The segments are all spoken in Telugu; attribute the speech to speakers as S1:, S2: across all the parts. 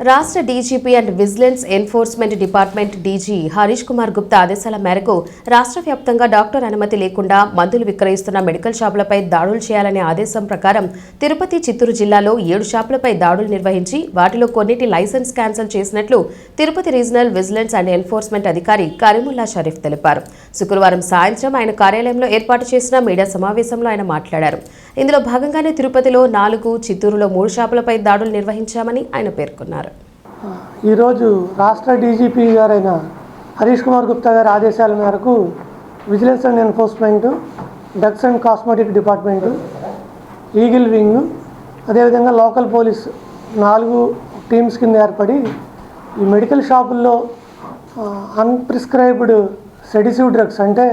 S1: రాష్ట్ర DGP and vigilance enforcement department DG Harish Kumar Gupta ఆదేశాల మేరకు రాష్ట్ర వ్యాప్తంగా డాక్టర్ అనుమతి లేకుండా మందులు విక్రయిస్తున్న మెడికల్ షాపులపై దాడులు చేయాలనే ఆదేశం ప్రకారం తిరుపతి చిత్తూరు జిల్లాలో ఏడు షాపులపై దాడులు నిర్వహించి వాటిలో కొన్నిటి లైసెన్స్ క్యాన్సిల్ చేసినట్లు Tirupati regional vigilance and enforcement అధికారి కరీముల్లా షరీఫ్ తెలిపారు. శుక్రవారం సాయంత్రం ఆయన కార్యాలయంలో ఏర్పాటు చేసిన మీడియా సమావేశంలో ఆయన మాట్లాడారు. ఇందులో భాగంగానే తిరుపతిలో నాలుగు చిత్తూరులో మూడు షాపులపై దాడులు నిర్వహించామని ఆయన పేర్కొన్నారు.
S2: ఈరోజు రాష్ట్ర డీజీపీ గారైన హరీష్ కుమార్ గుప్తా గారి ఆదేశాల మేరకు vigilance and enforcement drugs and cosmetic department eagle wing అదేవిధంగా లోకల్ పోలీస్ నాలుగు టీమ్స్ కింద ఏర్పడి ఈ మెడికల్ షాపుల్లో అన్ప్రిస్క్రైబ్డ్ సెడిసివ్ డ్రగ్స్ అంటే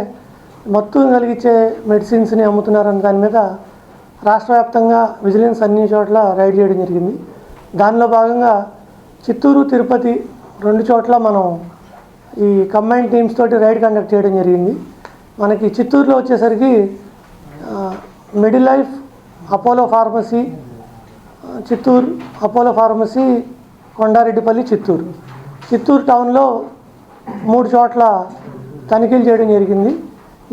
S2: మత్తు కలిగించే మెడిసిన్స్ని అమ్ముతున్నారన్న దాని మీద రాష్ట్ర వ్యాప్తంగా విజిలెన్స్ అన్ని చోట్ల రైడ్ చేయడం జరిగింది. దానిలో భాగంగా చిత్తూరు తిరుపతి రెండు చోట్ల మనం ఈ కంబైన్ టీమ్స్ తోటి రైడ్ కండక్ట్ చేయడం జరిగింది. మనకి చిత్తూరులో వచ్చేసరికి middle life Apollo pharmacy Chittoor Apollo pharmacy Kondareddipalli Chittoor. Chittoor టౌన్లో మూడు చోట్ల తనిఖీలు చేయడం జరిగింది.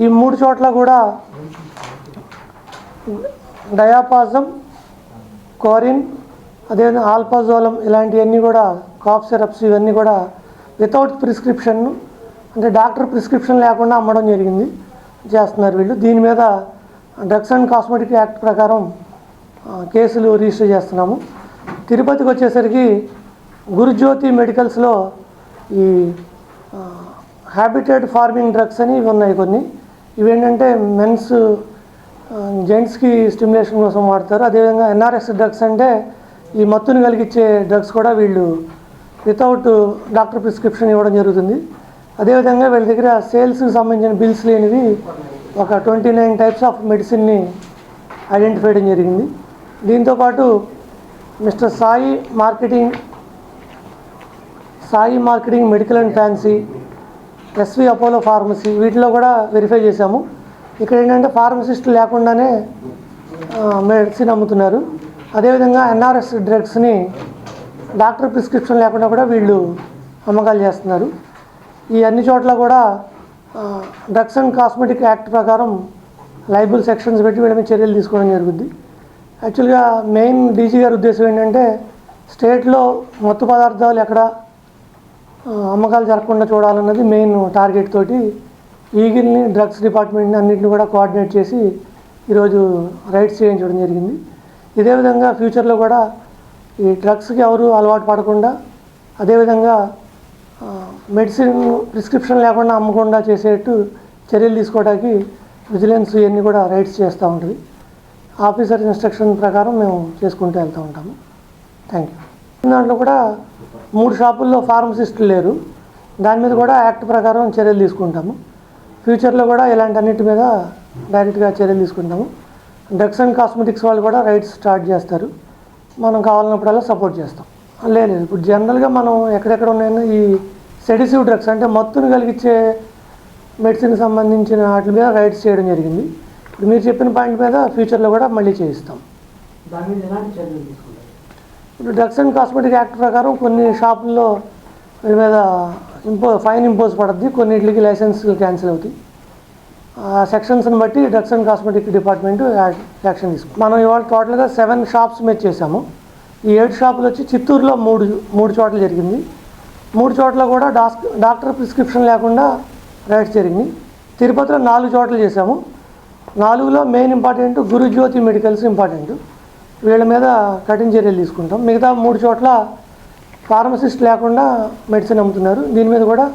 S2: ఈ మూడు చోట్ల కూడా డయాపాజం కోరిన్ అదేవిధంగా ఆల్పాజోలం ఇలాంటివన్నీ కూడా కాఫ్ సిరప్స్ ఇవన్నీ కూడా వితౌట్ ప్రిస్క్రిప్షన్ అంటే డాక్టర్ ప్రిస్క్రిప్షన్ లేకుండా అమ్మడం జరిగింది చేస్తున్నారు వీళ్ళు. దీని మీద డ్రగ్స్ అండ్ కాస్మెటిక్ యాక్ట్ ప్రకారం కేసులు రిజిస్టర్ చేస్తున్నాము. తిరుపతికి వచ్చేసరికి గురుజ్యోతి మెడికల్స్లో ఈ హ్యాబిటేట్ ఫార్మింగ్ డ్రగ్స్ అని ఇవి ఉన్నాయి కొన్ని. ఇవేంటంటే మెన్స్ జెంట్స్కి స్టిమ్యులేషన్ కోసం వాడతారు. అదేవిధంగా ఎన్ఆర్ఎస్ డ్రగ్స్ అంటే ఈ మత్తుని కలిగించే డ్రగ్స్ కూడా వీళ్ళు వితౌట్ డాక్టర్ ప్రిస్క్రిప్షన్ ఇవ్వడం జరుగుతుంది. అదేవిధంగా వీళ్ళ దగ్గర సేల్స్కి సంబంధించిన బిల్స్ లేనివి ఒక ట్వంటీ నైన్ టైప్స్ ఆఫ్ మెడిసిన్ని ఐడెంటిఫై చేయడం జరిగింది. దీంతోపాటు mister Sai marketing Sai marketing medical and fancy SV Apollo pharmacy వీటిలో కూడా వెరిఫై చేశాము. ఇక్కడ ఏంటంటే ఫార్మసిస్ట్ లేకుండానే మెడిసిన్ అమ్ముతున్నారు. అదేవిధంగా ఎన్ఆర్ఎస్ డ్రగ్స్ని డాక్టర్ ప్రిస్క్రిప్షన్ లేకుండా కూడా వీళ్ళు అమ్మకాలు చేస్తున్నారు. ఈ అన్ని చోట్ల కూడా డ్రగ్స్ అండ్ కాస్మెటిక్ యాక్ట్ ప్రకారం లైబుల్ సెక్షన్స్ పెట్టి వీళ్ళ మీద చర్యలు తీసుకోవడం జరుగుద్ది. యాక్చువల్గా మెయిన్ డీజీ గారి ఉద్దేశం ఏంటంటే స్టేట్లో మత్తు పదార్థాలు ఎక్కడ అమ్మకాలు జరగకుండా చూడాలన్నది మెయిన్ టార్గెట్ తోటి ఈగిల్ని డ్రగ్స్ డిపార్ట్మెంట్ని అన్నింటిని కూడా కోఆర్డినేట్ చేసి ఈరోజు రైడ్స్ చేయించడం జరిగింది. ఇదే విధంగా ఫ్యూచర్లో కూడా ఈ డ్రగ్స్కి ఎవరు అలవాటు పడకుండా అదేవిధంగా మెడిసిన్ ప్రిస్క్రిప్షన్ లేకుండా అమ్మకుండా చేసేట్టు చర్యలు తీసుకోవడానికి విజిలెన్స్ ఇవన్నీ కూడా రైడ్స్ చేస్తూ ఉంటుంది ఆఫీసర్ ఇన్స్ట్రక్షన్ ప్రకారం మేము చేసుకుంటూ వెళ్తూ ఉంటాము. Thank you. దాంట్లో కూడా మూడు షాపుల్లో ఫార్మసిస్టులు లేరు. దాని మీద కూడా యాక్ట్ ప్రకారం చర్యలు తీసుకుంటాము. ఫ్యూచర్లో కూడా ఇలాంటి అన్నిటి మీద డైరెక్ట్గా చర్యలు తీసుకుంటాము. డ్రగ్స్ అండ్ కాస్మెటిక్స్ వాళ్ళు కూడా రైట్స్ స్టార్ట్ చేస్తారు. మనం కావాలన్నప్పుడల్లా సపోర్ట్ చేస్తాం. లేదు ఇప్పుడు జనరల్గా మనం ఎక్కడెక్కడ ఉన్నాయో ఈ సెడిసివ్ డ్రగ్స్ అంటే మత్తుని కలిగించే మెడిసిన్ సంబంధించిన వాటి మీద రైట్స్ చేయడం జరిగింది. ఇప్పుడు మీరు చెప్పిన పాయింట్ మీద ఫ్యూచర్లో కూడా మళ్ళీ చేయిస్తాం. ఇప్పుడు డ్రగ్స్ అండ్ కాస్మెటిక్ యాక్ట్ ప్రకారం కొన్ని షాపుల్లో వీళ్ళ మీద ఇంపో ఫైన్ ఇంపోజ్ పడుద్ది. కొన్నిటికి లైసెన్స్ క్యాన్సిల్ అవుతాయి. సెక్షన్స్ని బట్టి drugs and cosmetic department action తీసుకుంది. మనం ఇవాళ టోటల్గా సెవెన్ షాప్స్ మీద చేసాము ఈ ఏడు షాపులు వచ్చి చిత్తూరులో మూడు మూడు చోట్ల జరిగింది. మూడు చోట్ల కూడా డాస్ డాక్టర్ ప్రిస్క్రిప్షన్ లేకుండా రైడ్స్ జరిగినాయి. తిరుపతిలో నాలుగు చోట్ల చేసాము నాలుగులో main important Gurujyothi medicals important. వీళ్ళ మీద కఠిన చర్యలు తీసుకుంటాం. మిగతా మూడు చోట్ల ఫార్మసిస్ట్ లేకుండా మెడిసిన్ అమ్ముతున్నారు. దీని మీద కూడా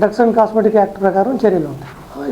S2: డ్రగ్స్ అండ్ కాస్మెటిక్ యాక్ట్ ప్రకారం చర్యలు ఉంటాయి.